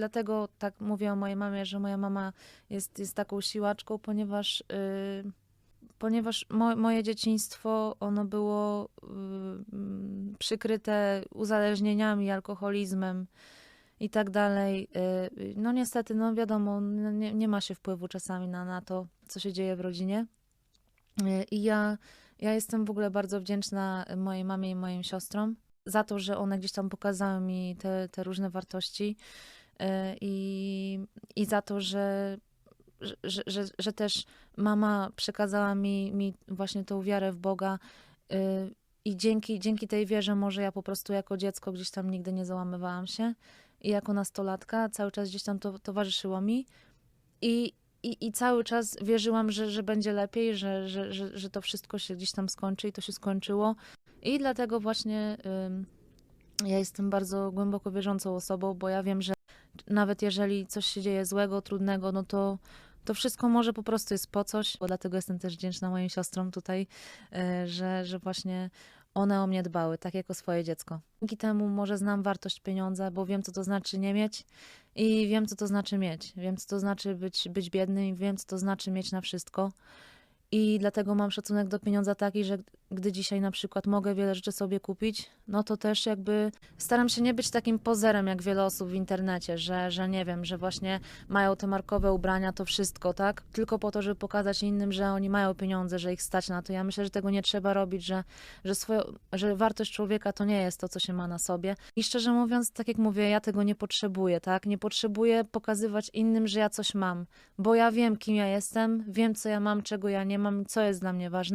dlatego tak mówię o mojej mamie, że moja mama jest, jest taką siłaczką, ponieważ, y, ponieważ mo, moje dzieciństwo, ono było y, mm, przykryte uzależnieniami, alkoholizmem i tak dalej. Y, No niestety, no wiadomo, nie, nie ma się wpływu czasami na, na to, co się dzieje w rodzinie. Y, I ja, ja jestem w ogóle bardzo wdzięczna mojej mamie i moim siostrom za to, że one gdzieś tam pokazały mi te, te różne wartości i, i za to, że, że, że, że też mama przekazała mi, mi właśnie tą wiarę w Boga y, i dzięki, dzięki tej wierze może ja po prostu jako dziecko gdzieś tam nigdy nie załamywałam się i jako nastolatka cały czas gdzieś tam to towarzyszyło mi i, i, i cały czas wierzyłam, że, że będzie lepiej, że, że, że, że to wszystko się gdzieś tam skończy i to się skończyło. I dlatego właśnie ja jestem bardzo głęboko wierzącą osobą, bo ja wiem, że nawet jeżeli coś się dzieje złego, trudnego, no to to wszystko może po prostu jest po coś, dlatego jestem też wdzięczna moim siostrom tutaj, y, że, że właśnie one o mnie dbały, tak jak o swoje dziecko. Dzięki temu może znam wartość pieniądza, bo wiem, co to znaczy nie mieć i wiem, co to znaczy mieć. Wiem, co to znaczy być, być biednym i wiem, co to znaczy mieć na wszystko. I dlatego mam szacunek do pieniądza taki, że gdy dzisiaj na przykład mogę wiele rzeczy sobie kupić, no to też jakby staram się nie być takim pozerem jak wiele osób w internecie, że, że nie wiem, że właśnie mają te markowe ubrania, to wszystko, tak? Tylko po to, żeby pokazać innym, że oni mają pieniądze, że ich stać na to. Ja myślę, że tego nie trzeba robić, że, że, swoją, że wartość człowieka to nie jest to, co się ma na sobie. I szczerze mówiąc, tak jak mówię, ja tego nie potrzebuję, tak? Nie potrzebuję pokazywać innym, że ja coś mam, bo ja wiem, kim ja jestem, wiem, co ja mam, czego ja nie mam, co jest dla mnie ważne.